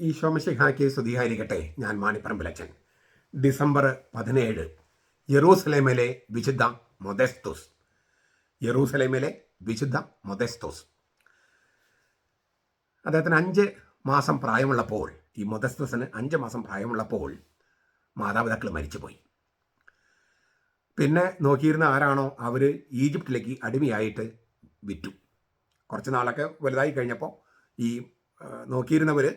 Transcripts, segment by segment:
ഈ ശോമശിഹായ്ക്ക് സ്തുതിയായിരിക്കട്ടെ. ഞാൻ മാണിപ്പറമ്പിലച്ചൻ. ഡിസംബർ പതിനേഴ് യെറൂസലേമിലെ വിശുദ്ധ മൊദസ്തുസ്. യെറൂസലേമിലെ വിശുദ്ധ മൊദസ്തുസ്. അദ്ദേഹത്തിന് അഞ്ച് മാസം പ്രായമുള്ളപ്പോൾ ഈ മൊദസ്തുസിന് അഞ്ച് മാസം പ്രായമുള്ളപ്പോൾ മാതാപിതാക്കൾ മരിച്ചുപോയി. പിന്നെ നോക്കിയിരുന്ന ആരാണോ അവർ ഈജിപ്തിലേക്ക് അടിമയായിട്ട് വിറ്റു. കുറച്ച് നാളൊക്കെ വലുതായി കഴിഞ്ഞപ്പോൾ ഈ നോക്കിയിരുന്നവർ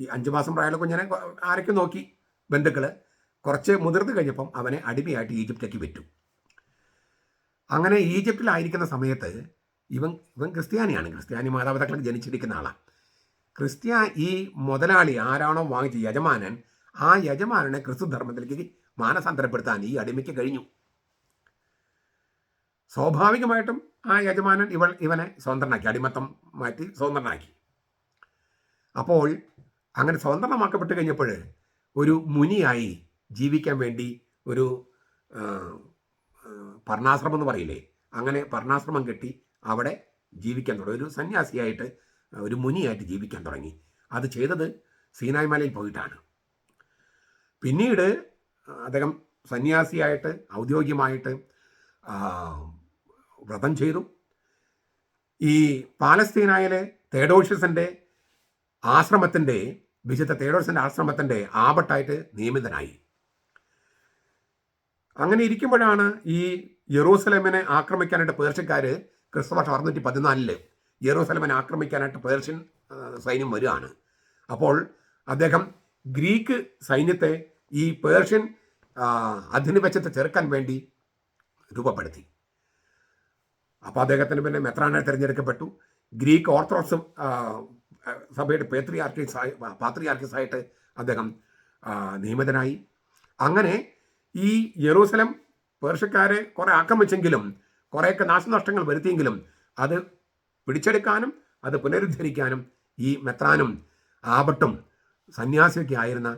ഈ അഞ്ചു മാസം പ്രായമുള്ള കുഞ്ഞിനെ ആരൊക്കെ നോക്കി? ബന്ധുക്കൾ കുറച്ച് മുതിർന്നു കഴിഞ്ഞപ്പം അവനെ അടിമയായിട്ട് ഈജിപ്തിലേക്ക് വിറ്റു അങ്ങനെ ഈജിപ്തിലായിരിക്കുന്ന സമയത്ത് ഇവൻ ഇവൻ ക്രിസ്ത്യാനിയാണ്. ക്രിസ്ത്യാനി മാതാപിതാക്കൾ ജനിച്ചിരിക്കുന്ന ആളാണ് ക്രിസ്ത്യ ഈ മുതലാളി ആരാണോ വാങ്ങിച്ച യജമാനൻ ആ യജമാനനെ ക്രിസ്തു ധർമ്മത്തിലേക്ക് മാനസാന്തരപ്പെടുത്താൻ ഈ അടിമയ്ക്ക് കഴിഞ്ഞു. സ്വാഭാവികമായിട്ടും ആ യജമാനൻ ഇവൾ ഇവനെ സ്വതന്ത്രനാക്കി അടിമത്തം മാറ്റി സ്വതന്ത്രനാക്കി അപ്പോൾ അങ്ങനെ സ്വതന്ത്രമാക്കപ്പെട്ട് കഴിഞ്ഞപ്പോൾ ഒരു മുനിയായി ജീവിക്കാൻ വേണ്ടി ഒരു പർണാശ്രമം എന്ന് പറയില്ലേ അങ്ങനെ പർണാശ്രമം കെട്ടി അവിടെ ജീവിക്കാൻ തുടങ്ങി. ഒരു സന്യാസിയായിട്ട് ഒരു മുനിയായിട്ട് ജീവിക്കാൻ തുടങ്ങി. അത് ചെയ്തത് സീനായ് മലയിൽ പോയിട്ടാണ്. പിന്നീട് അദ്ദേഹം സന്യാസിയായിട്ട് ഔദ്യോഗികമായിട്ട് വ്രതം ചെയ്തു. ഈ പാലസ്തീനായിലെ തേഡോഷ്യസിന്റെ ആശ്രമത്തിന്റെ വിശുദ്ധ തേഡോസിന്റെ ആശ്രമത്തിന്റെ ആപട്ടായിട്ട് നിയമിതനായി. അങ്ങനെ ഇരിക്കുമ്പോഴാണ് ഈ യെറൂസലേമിനെ ആക്രമിക്കാനായിട്ട് പേർഷ്യക്കാർ ക്രിസ്തുവർഷം അറുന്നൂറ്റി പതിനാലിൽ യെറൂസലേമിനെ ആക്രമിക്കാനായിട്ട് പേർഷ്യൻ സൈന്യം വരികയാണ് അപ്പോൾ അദ്ദേഹം ഗ്രീക്ക് സൈന്യത്തെ ഈ പേർഷ്യൻ അധിനിവേശത്തെ ചെറുക്കാൻ വേണ്ടി രൂപപ്പെടുത്തി. അപ്പോൾ അദ്ദേഹത്തിന് പിന്നെ മെത്രാനായി തിരഞ്ഞെടുക്കപ്പെട്ടു. ഗ്രീക്ക് ഓർത്തഡോക്സ് സഭയുടെ പേത്രിയാർക്കീസ് പാത്രിയാർക്കീസ് ആയിട്ട് അദ്ദേഹം നിയമിതനായി. അങ്ങനെ ഈ ജെറൂസലം പേർഷ്യക്കാരെ കുറെ ആക്രമിച്ചെങ്കിലും കുറേയൊക്കെ നാശനഷ്ടങ്ങൾ വരുത്തിയെങ്കിലും അത് പിടിച്ചെടുക്കാനും അത് പുനരുദ്ധരിക്കാനും ഈ മെത്രാനും ആബട്ടും സന്യാസിയൊക്കെ ആയിരുന്ന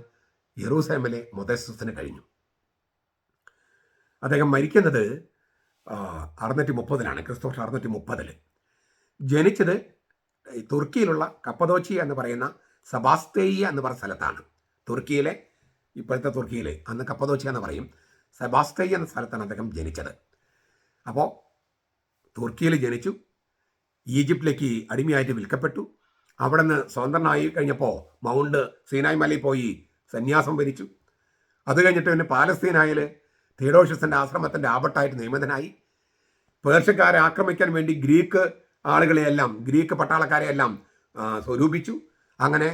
യെറൂസലേമിലെ മൊദസ്സത്തിന് കഴിഞ്ഞു. അദ്ദേഹം മരിക്കുന്നത് അറുന്നൂറ്റി മുപ്പതിലാണ് ക്രിസ്തോഷ അറുന്നൂറ്റി മുപ്പതിൽ ജനിച്ചത് തുർക്കിയിലുള്ള കപ്പദോച്ചി എന്ന് പറയുന്ന സബാസ്തേയ എന്ന് പറയുന്ന സ്ഥലത്താണ്. തുർക്കിയിലെ ഇപ്പോഴത്തെ തുർക്കിയിലെ അന്ന് കപ്പദോച്ചി എന്ന് പറയും. സെബാസ്തേയ എന്ന സ്ഥലത്താണ് അദ്ദേഹം ജനിച്ചത്. അപ്പോൾ തുർക്കിയിൽ ജനിച്ചു. ഈജിപ്തിലേക്ക് അടിമയായിട്ട് വിൽക്കപ്പെട്ടു. അവിടെ നിന്ന് സ്വതന്ത്രനായി കഴിഞ്ഞപ്പോൾ മൗണ്ട് സീനായ് മലയിൽ പോയി സന്യാസം വരിച്ചു. അത് കഴിഞ്ഞിട്ട് പിന്നെ പാലസ്തീനായിൽ തീഡോഷ്യസിന്റെ ആശ്രമത്തിന്റെ ആപട്ടായിട്ട് നിയമിതനായി പേർഷ്യക്കാരെ ആക്രമിക്കാൻ വേണ്ടി ഗ്രീക്ക് ആളുകളെയെല്ലാം ഗ്രീക്ക് പട്ടാളക്കാരെയെല്ലാം സ്വരൂപിച്ചു. അങ്ങനെ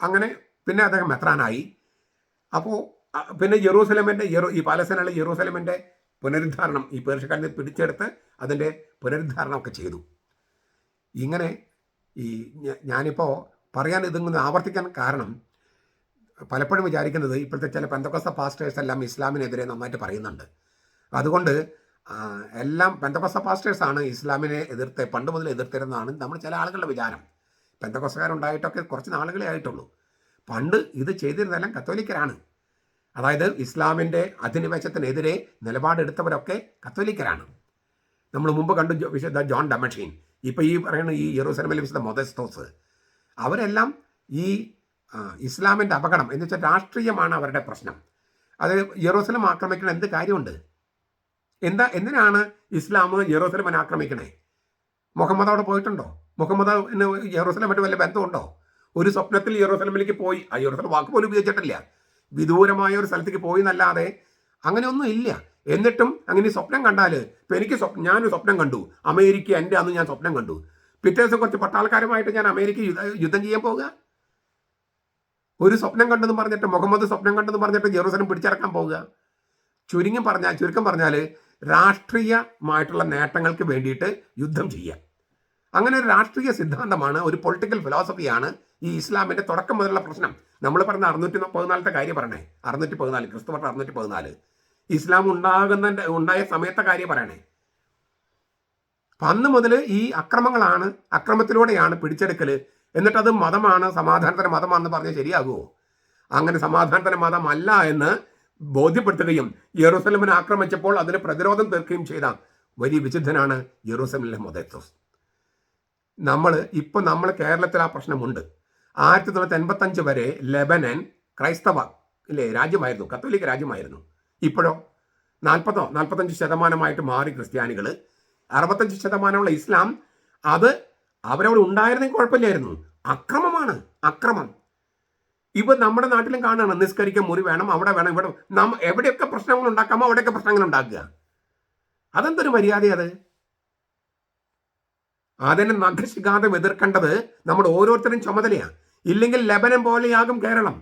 അങ്ങനെ പിന്നെ അദ്ദേഹം മെത്രാനായി. അപ്പോൾ പിന്നെ ജെറൂസലമിന്റെ ഈ പാലസ്തീനയിലെ ജെറൂസലമിന്റെ പുനരുദ്ധാരണം ഈ പേർഷ്യക്കാരനെ പിടിച്ചെടുത്ത് അതിന്റെ പുനരുദ്ധാരണമൊക്കെ ചെയ്തു. ഇങ്ങനെ ഈ ഞാനിപ്പോൾ പറയാൻ ഇതിങ്ങനെ ആവർത്തിക്കാൻ കാരണം പലപ്പോഴും വിചാരിക്കുന്നത് ഇപ്പോഴത്തെ ചില പെന്തക്കോസ പാസ്റ്റേഴ്സ് എല്ലാം ഇസ്ലാമിനെതിരെ നന്നായിട്ട് പറയുന്നുണ്ട്. അതുകൊണ്ട് എല്ലാം പെന്തക്കോസ്ത പാസ്റ്റേഴ്സാണ് ഇസ്ലാമിനെ എതിർത്ത് പണ്ട് മുതൽ എതിർത്തിരുന്നതാണ് നമ്മൾ ചില ആളുകളുടെ വിചാരം. പെന്തക്കോസ്തക്കാരുണ്ടായിട്ടൊക്കെ കുറച്ച് നാളുകളെ ആയിട്ടുള്ളൂ. പണ്ട് ഇത് ചെയ്തിരുന്നതെല്ലാം കത്തോലിക്കരാണ്. അതായത് ഇസ്ലാമിന്റെ അധിനിവേശത്തിനെതിരെ നിലപാടെടുത്തവരൊക്കെ കത്തോലിക്കരാണ്. നമ്മൾ മുമ്പ് കണ്ടു വിശുദ്ധ ജോൺ ഡമഷീൻ ഇപ്പോൾ ഈ പറയുന്ന ഈ യെറൂസലമിലെ വിശുദ്ധ മൊതസ്തോസ് അവരെല്ലാം ഈ ഇസ്ലാമിന്റെ അപകടം എന്ന് വെച്ചാൽ രാഷ്ട്രീയമാണ് അവരുടെ പ്രശ്നം. അത് യെറൂസലം ആക്രമിക്കണം എന്ത് കാര്യമുണ്ട്? എന്താ എന്തിനാണ് ഇസ്ലാം ജെറൂസലമൻ ആക്രമിക്കണേ? മുഹമ്മദ് അവിടെ പോയിട്ടുണ്ടോ? മുഹമ്മദ് ജെറൂസലമായിട്ട് വല്ല ബന്ധമുണ്ടോ? ഒരു സ്വപ്നത്തിൽ ജെറൂസലമിലേക്ക് പോയി. ആ ജെറൂസലം വാക്ക് പോലും ഉപയോഗിച്ചിട്ടില്ല. വിദൂരമായ ഒരു സ്ഥലത്തേക്ക് പോയി എന്നല്ലാതെ അങ്ങനെയൊന്നും ഇല്ല. എന്നിട്ടും അങ്ങനെ സ്വപ്നം കണ്ടാൽ ഇപ്പം എനിക്ക് സ്വപ്നം ഞാനൊരു സ്വപ്നം കണ്ടു. അമേരിക്ക എന്റെ അന്ന് ഞാൻ സ്വപ്നം കണ്ടു. പിറ്റേ ദിവസം കുറച്ച് പട്ടാൾക്കാരുമായിട്ട് ഞാൻ അമേരിക്ക യുദ്ധം ചെയ്യാൻ പോവുക ഒരു സ്വപ്നം കണ്ടെന്ന് പറഞ്ഞിട്ട് മുഹമ്മദ് സ്വപ്നം കണ്ടെന്ന് പറഞ്ഞിട്ട് ജെറൂസലം പിടിച്ചടക്കാൻ പോവുക ചുരുങ്ങി പറഞ്ഞാൽ ചുരുക്കം പറഞ്ഞാൽ രാഷ്ട്രീയമായിട്ടുള്ള നേട്ടങ്ങൾക്ക് വേണ്ടിയിട്ട് യുദ്ധം ചെയ്യുക. അങ്ങനെ ഒരു രാഷ്ട്രീയ സിദ്ധാന്തമാണ് ഒരു പൊളിറ്റിക്കൽ ഫിലോസഫിയാണ് ഈ ഇസ്ലാമിന്റെ തുടക്കം മുതലുള്ള പ്രശ്നം. നമ്മൾ പറഞ്ഞ അറുന്നൂറ്റി പതിനാലത്തെ കാര്യം പറഞ്ഞേ അറുന്നൂറ്റി പതിനാല് ക്രിസ്തു പറഞ്ഞ അറുന്നൂറ്റി പതിനാല് ഇസ്ലാം ഉണ്ടാകുന്ന ഉണ്ടായ സമയത്തെ കാര്യം പറയണേ. അപ്പം അന്ന് മുതൽ ഈ അക്രമങ്ങളാണ് അക്രമത്തിലൂടെയാണ് പിടിച്ചെടുക്കൽ എന്നിട്ട് അത് മതമാണ് സമാധാനത്തിന് മതമാണെന്ന് പറഞ്ഞാൽ ശരിയാകുമോ അങ്ങനെ സമാധാനത്തിന് മതമല്ല എന്ന് ബോധ്യപ്പെടുത്തുകയും യെറൂസലമിനെ ആക്രമിച്ചപ്പോൾ അതിന് പ്രതിരോധം തീർക്കുകയും ചെയ്ത വലിയ വിശുദ്ധനാണ് യെറൂസലമിലെ മൊതേത്തോസ് നമ്മൾ ഇപ്പം നമ്മൾ കേരളത്തിൽ ആ പ്രശ്നമുണ്ട്. ആയിരത്തി തൊള്ളായിരത്തി എൺപത്തഞ്ച് വരെ ലെബനൻ ക്രൈസ്തവ ഇല്ലേ രാജ്യമായിരുന്നു കത്തോലിക്ക രാജ്യമായിരുന്നു. ഇപ്പോഴോ നാൽപ്പതോ നാൽപ്പത്തഞ്ച് ശതമാനമായിട്ട് മാറി ക്രിസ്ത്യാനികൾ. അറുപത്തഞ്ച് ശതമാനമുള്ള ഇസ്ലാം അത് അവരവിടെ ഉണ്ടായിരുന്നെങ്കിൽ കുഴപ്പമില്ലായിരുന്നു. അക്രമമാണ് അക്രമം. ഇവ നമ്മുടെ നാട്ടിലും കാണുകയാണ് നിസ്കരിക്കാൻ മുറി വേണം അവിടെ വേണം ഇവിടെ നമ്മ എവിടെയൊക്കെ പ്രശ്നങ്ങൾ ഉണ്ടാക്കാമോ അവിടെയൊക്കെ പ്രശ്നങ്ങൾ ഉണ്ടാക്കുക. അതെന്തൊരു മര്യാദ അത്? അതിനെ നഖശിഖാതം എതിർക്കേണ്ടത് നമ്മുടെ ഓരോരുത്തരും ചുമതലയാണ് ഇല്ലെങ്കിൽ ലബനം പോലെയാകും കേരളം.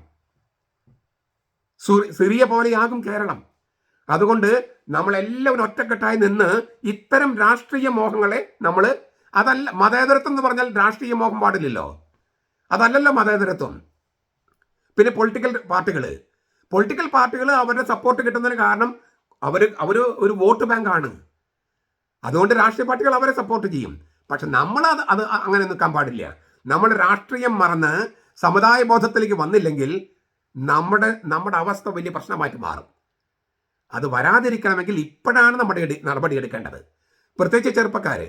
സിറിയ പോലെയാകും കേരളം. അതുകൊണ്ട് നമ്മളെല്ലാവരും ഒറ്റക്കെട്ടായി നിന്ന് ഇത്തരം രാഷ്ട്രീയ മോഹങ്ങളെ നമ്മൾ അതല്ല മതേതരത്വം എന്ന് പറഞ്ഞാൽ രാഷ്ട്രീയ മോഹം പാടില്ലല്ലോ. അതല്ലല്ലോ മതേതരത്വം. പിന്നെ പൊളിറ്റിക്കൽ പാർട്ടികൾ പൊളിറ്റിക്കൽ പാർട്ടികൾ അവരുടെ സപ്പോർട്ട് കിട്ടുന്നതിന് കാരണം അവർ അവർ ഒരു വോട്ട് ബാങ്കാണ് അതുകൊണ്ട് രാഷ്ട്രീയ പാർട്ടികൾ അവരെ സപ്പോർട്ട് ചെയ്യും. പക്ഷെ നമ്മൾ അത് അത് അങ്ങനെ നിൽക്കാൻ പാടില്ല. നമ്മൾ രാഷ്ട്രീയം മറന്ന് സമുദായ ബോധത്തിലേക്ക് വന്നില്ലെങ്കിൽ നമ്മുടെ നമ്മുടെ അവസ്ഥ വലിയ പ്രശ്നമായിട്ട് മാറും. അത് വരാതിരിക്കണമെങ്കിൽ ഇപ്പോഴാണ് നമ്മുടെ നടപടി എടുക്കേണ്ടത്. പ്രത്യേകിച്ച് ചെറുപ്പക്കാർ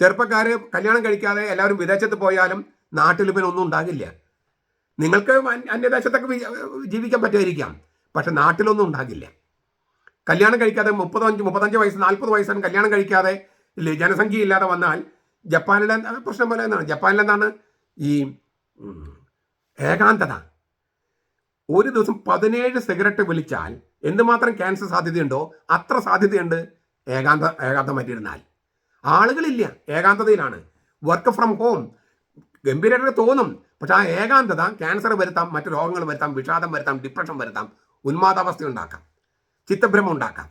ചെറുപ്പക്കാർ കല്യാണം കഴിക്കാതെ എല്ലാവരും വിദേശത്ത് പോയാലും നാട്ടിൽ പിന്നെ ഒന്നും ഉണ്ടാകില്ല. നിങ്ങൾക്ക് അന്യദേശത്തൊക്കെ ജീവിക്കാൻ പറ്റുമായിരിക്കാം. പക്ഷെ നാട്ടിലൊന്നും ഉണ്ടാകില്ല. കല്യാണം കഴിക്കാതെ മുപ്പത്തഞ്ച് മുപ്പത്തഞ്ച് വയസ്സ് നാൽപ്പത് വയസ്സാണ് കല്യാണം കഴിക്കാതെ ഇല്ലേ ജനസംഖ്യ ഇല്ലാതെ വന്നാൽ ജപ്പാനിലെ പ്രശ്നം പോലെ എന്താണ്? ജപ്പാനിലെന്താണ് ഈ ഏകാന്തത. ഒരു ദിവസം പതിനേഴ് സിഗരറ്റ് വിളിച്ചാൽ എന്തുമാത്രം ക്യാൻസർ സാധ്യതയുണ്ടോ അത്ര സാധ്യതയുണ്ട് ഏകാന്ത ഏകാന്തമായിട്ടിരുന്നാൽ. ആളുകളില്ല ഏകാന്തതയിലാണ്. വർക്ക് ഫ്രം ഹോം ഗംഭീരമായിട്ട് തോന്നും. പക്ഷെ ആ ഏകാന്തത ക്യാൻസർ വരുത്താം മറ്റു രോഗങ്ങൾ വരുത്താം വിഷാദം വരുത്താം ഡിപ്രഷൻ വരുത്താം ഉന്മാദാവസ്ഥ ഉണ്ടാക്കാം ചിത്തഭ്രമം ഉണ്ടാക്കാം.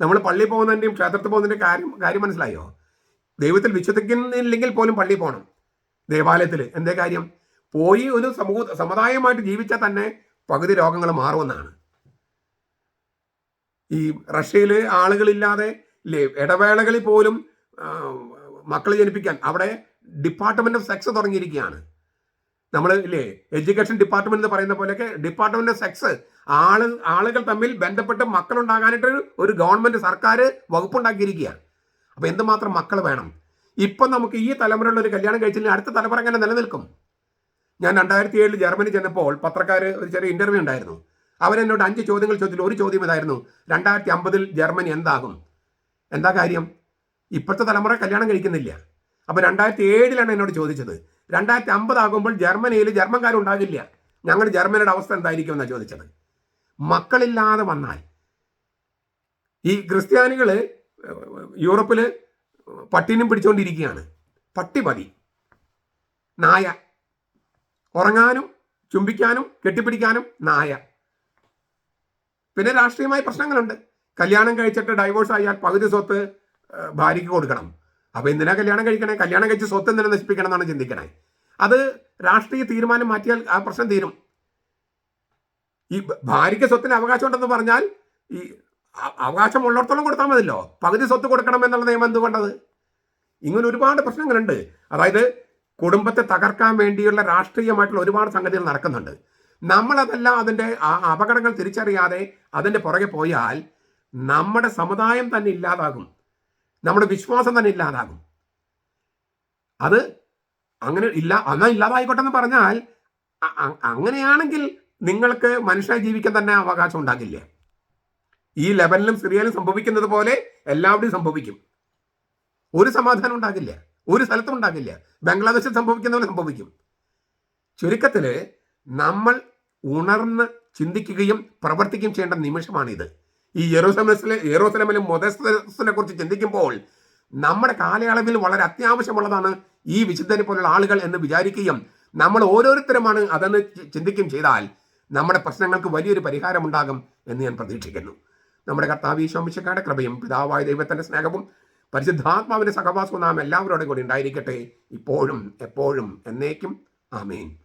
നമ്മൾ പള്ളിയിൽ പോകുന്നതിന്റെയും ക്ഷേത്രത്തിൽ പോകുന്നതിന്റെയും കാര്യം കാര്യം മനസ്സിലായോ? ദൈവത്തിൽ വിശ്വസിക്കുന്നില്ലെങ്കിൽ പോലും പള്ളിയിൽ പോകണം ദേവാലയത്തിൽ എന്തേ കാര്യം? പോയി ഒരു സമൂഹ സമുദായമായിട്ട് ജീവിച്ചാൽ തന്നെ പകുതി രോഗങ്ങൾ മാറുമെന്നാണ്. ഈ റഷ്യയിൽ ആളുകളില്ലാതെ ഇടവേളകളിൽ പോലും മക്കൾ ജനിപ്പിക്കാൻ അവിടെ ഡിപ്പാർട്ട്മെന്റ് ഓഫ് സെക്സ് തുടങ്ങിയിരിക്കുകയാണ്. നമ്മൾ ഇല്ലേ എഡ്യൂക്കേഷൻ ഡിപ്പാർട്ട്മെന്റ് എന്ന് പറയുന്ന പോലെയൊക്കെ ഡിപ്പാർട്ട്മെന്റ് ഓഫ് സെക്സ് ആൾ ആളുകൾ തമ്മിൽ ബന്ധപ്പെട്ട് മക്കളുണ്ടാകാനായിട്ട് ഒരു ഗവൺമെന്റ് സർക്കാർ വകുപ്പുണ്ടാക്കിയിരിക്കുകയാണ്. അപ്പൊ എന്തുമാത്രം മക്കൾ വേണം? ഇപ്പം നമുക്ക് ഈ തലമുറയുള്ള ഒരു കല്യാണം കഴിച്ചില്ലെങ്കിൽ അടുത്ത തലമുറ എങ്ങനെ നിലനിൽക്കും? ഞാൻ രണ്ടായിരത്തി ഏഴിൽ ജർമ്മനി ചെന്നപ്പോൾ പത്രക്കാർ ഒരു ചെറിയ ഇന്റർവ്യൂ ഉണ്ടായിരുന്നു. അവരെന്നോട് അഞ്ച് ചോദ്യങ്ങൾ ചോദിച്ചില്ല ഒരു ചോദ്യം ഇതായിരുന്നു. രണ്ടായിരത്തി അമ്പതിൽ ജർമ്മനി എന്താകും? എന്താ കാര്യം? ഇപ്പോഴത്തെ തലമുറ കല്യാണം കഴിക്കുന്നില്ല. അപ്പോൾ രണ്ടായിരത്തി ഏഴിലാണ് എന്നോട് ചോദിച്ചത്. രണ്ടായിരത്തി അമ്പതാകുമ്പോൾ ജർമ്മനിയിൽ ജർമ്മൻകാരുണ്ടാകില്ല ഞങ്ങൾ ജർമ്മനിയുടെ അവസ്ഥ എന്തായിരിക്കും എന്നാണ് ചോദിച്ചത്. മക്കളില്ലാതെ വന്നാൽ ഈ ക്രിസ്ത്യാനികൾ യൂറോപ്പിൽ പട്ടിനും പിടിച്ചുകൊണ്ടിരിക്കുകയാണ്. പട്ടി മതി. നായ. ഉറങ്ങാനും ചുംബിക്കാനും കെട്ടിപ്പിടിക്കാനും നായ. പിന്നെ രാഷ്ട്രീയമായ പ്രശ്നങ്ങളുണ്ട്. കല്യാണം കഴിച്ചിട്ട് ഡൈവോഴ്സ് ആയാൽ പകുതി സ്വത്ത് ഭാര്യയ്ക്ക് കൊടുക്കണം. അപ്പൊ എന്തിനാ കല്യാണം കഴിക്കണേ? കല്യാണം കഴിച്ച് സ്വത്ത് എന്തിനാ നശിപ്പിക്കണം എന്നാണ് ചിന്തിക്കണേ. അത് രാഷ്ട്രീയ തീരുമാനം മാറ്റിയാൽ ആ പ്രശ്നം തീരും. ഈ ഭാര്യയ്ക്ക് സ്വത്തിന് അവകാശം ഉണ്ടെന്ന് പറഞ്ഞാൽ ഈ അവകാശം ഉള്ളിടത്തോളം കൊടുത്താൽ മതിയല്ലോ. പകുതി സ്വത്ത് കൊടുക്കണം എന്നുള്ള നിയമം എന്തുകൊണ്ടത്? ഇങ്ങനെ ഒരുപാട് പ്രശ്നങ്ങളുണ്ട്. അതായത് കുടുംബത്തെ തകർക്കാൻ വേണ്ടിയുള്ള രാഷ്ട്രീയമായിട്ടുള്ള ഒരുപാട് സംഗതികൾ നടക്കുന്നുണ്ട്. നമ്മളതെല്ലാം അതിന്റെ ആ അപകടങ്ങൾ തിരിച്ചറിയാതെ അതിന്റെ പുറകെ പോയാൽ നമ്മുടെ സമുദായം തന്നെ ഇല്ലാതാകും. നമ്മുടെ വിശ്വാസം തന്നെ ഇല്ലാതാകും. അത് അങ്ങനെ ഇല്ല എന്നാൽ ഇല്ലാതായിക്കോട്ടെ എന്ന് പറഞ്ഞാൽ അങ്ങനെയാണെങ്കിൽ നിങ്ങൾക്ക് മനുഷ്യനായി ജീവിക്കാൻ തന്നെ അവകാശം ഉണ്ടാകില്ല? ഈ ലെവലിലും സിറിയയിലും സംഭവിക്കുന്നത് പോലെ എല്ലാവരുടെയും സംഭവിക്കും. ഒരു സമാധാനം ഉണ്ടാകില്ല? ഒരു സ്ഥലത്തും ഉണ്ടാകില്ല? ബംഗ്ലാദേശിൽ സംഭവിക്കുന്ന പോലെ സംഭവിക്കും. ചുരുക്കത്തിൽ നമ്മൾ ഉണർന്ന് ചിന്തിക്കുകയും പ്രവർത്തിക്കുകയും ചെയ്യേണ്ട നിമിഷമാണിത്. ഈ യെറൂസലമിലെ യെറൂസലമിലും മൊദസ്തിനെ കുറിച്ച് ചിന്തിക്കുമ്പോൾ നമ്മുടെ കാലയളവിൽ വളരെ അത്യാവശ്യമുള്ളതാണ് ഈ വിശുദ്ധനെ പോലുള്ള ആളുകൾ എന്ന് വിചാരിക്കുകയും നമ്മൾ ഓരോരുത്തരുമാണ് അതെന്ന് ചിന്തിക്കും ചിന്തിക്കുകയും ചെയ്താൽ നമ്മുടെ പ്രശ്നങ്ങൾക്ക് വലിയൊരു പരിഹാരമുണ്ടാകും എന്ന് ഞാൻ പ്രതീക്ഷിക്കുന്നു. നമ്മുടെ കർത്താവ് ഈശോമിശക്കാരുടെ കൃപയും പിതാവായ ദൈവത്തിന്റെ സ്നേഹവും പരിശുദ്ധാത്മാവിന്റെ സഹവാസവും നാം എല്ലാവരോടും കൂടി ഉണ്ടായിരിക്കട്ടെ. ഇപ്പോഴും എപ്പോഴും എന്നേക്കും. ആമേൻ.